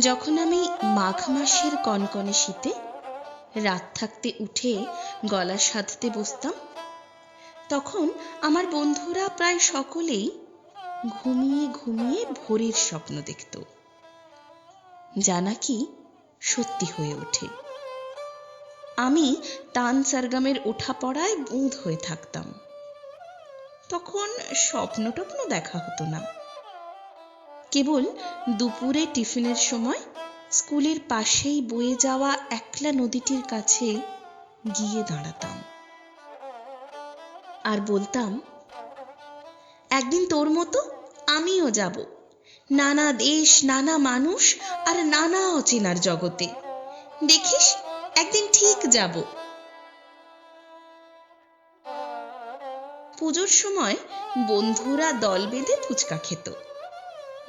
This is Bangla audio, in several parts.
যখন আমি মাঘ মাসের কনকনে শীতে রাত থাকতে উঠে গলা সাধতে বসতাম, তখন আমার বন্ধুরা প্রায় সকলেই ঘুমিয়ে ঘুমিয়ে ভোরের স্বপ্ন দেখত, যা নাকি সত্যি হয়ে ওঠে। আমি তান সারগামের ওঠা পড়ায় বুঁদ হয়ে থাকতাম। তখন স্বপ্ন টপ্ন দেখা হতো না। কেবল দুপুরে টিফিনের সময় স্কুলের পাশেই বয়ে যাওয়া একলা নদীটির কাছে গিয়ে দাঁড়াতাম। আর বলতাম, একদিন তোর মতো আমিও যাব। নানা দেশ, নানা মানুষ আর নানা অচেনার জগতে। দেখিস, একদিন ঠিক যাব। পুজোর সময় বন্ধুরা দল বেঁধে ফুচকা খেত।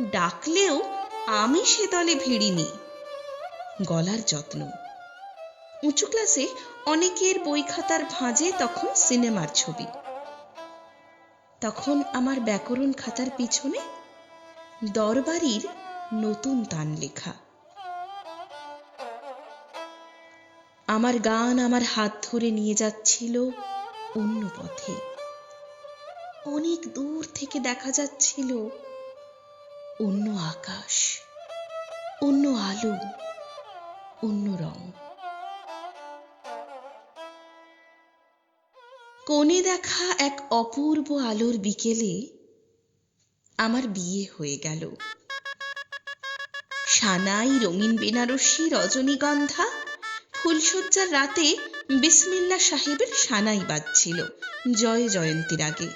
ডাকলেও আমি সে দলে ভিড়িনি। গলার যত্ন। উঁচু ক্লাসে অনেকের বই খাতার ভাঁজে তখন সিনেমার ছবি। তখন আমার ব্যাকরণ খাতার পিছনে দরবারির নতুন তান লেখা। আমার গান আমার হাত ধরে নিয়ে যাচ্ছিল অন্য পথে। অনেক দূর থেকে দেখা যাচ্ছিল অন্য আকাশ, অন্য আলো, অন্য রং। কোণে দেখা এক অপূর্ব আলোর বিকেলে আমার বিয়ে হয়ে গেল। সানাই, রঙিন বেনারসি, রজনীগন্ধা, ফুলশয্যার রাতে বিসমিল্লা সাহেবের সানাই বাজছিল জয় জয়ন্তীর আগে।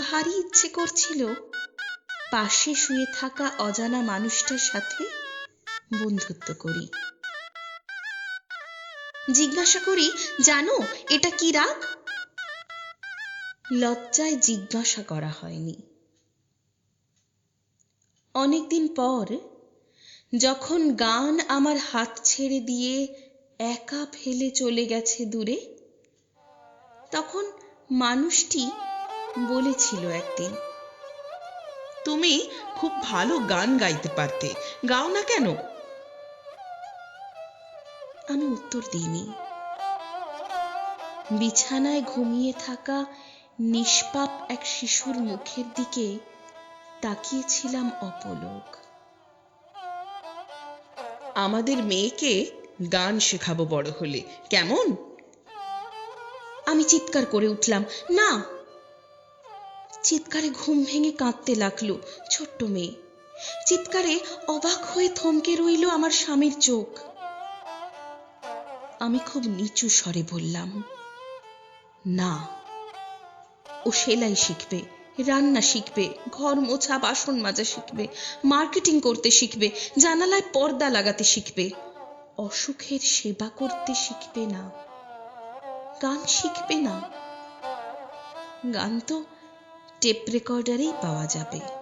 ভারী ইচ্ছে করছিল পাশে শুয়ে থাকা অজানা মানুষটার সাথে বন্ধুত্ব করি। জিজ্ঞাসা করি, জানো, এটা কি রাগ? লজ্জায় জিজ্ঞাসা করা হয়নি। অনেকদিন পর যখন গান আমার হাত ছেড়ে দিয়ে একা ফেলে চলে গেছে দূরে, তখন মানুষটি বলেছিল একদিন তুমি খুব ভালো গান গাইতে পারতে। গাও না কেন? আমি উত্তর দিইনি। বিছানায় ঘুমিয়ে থাকা নিষ্পাপ এক শিশুর মুখের দিকে তাকিয়েছিলাম অপলক। আমাদের মেয়েকে গান শেখাবো বড় হলে। কেমন? আমি চিৎকার করে উঠলাম, না চিৎকারে ঘুম ভেঙে কাঁদতে লাগল ছোট্ট মেয়ে। চিৎকারে অবাক হয়ে থমকে রইল আমার স্বামীর চোখ। আমি খুব নিচু স্বরে বললাম, না, ও সেলাই শিখবে, রান্না শিখবে, ঘর মোছা, বাসন মাজা শিখবে, মার্কেটিং করতে শিখবে, জানালায় পর্দা লাগাতে শিখবে, অসুখের সেবা করতে শিখবে না, গান শিখবে না। গান তো টেপ রেকর্ডারেই পাওয়া যাবে।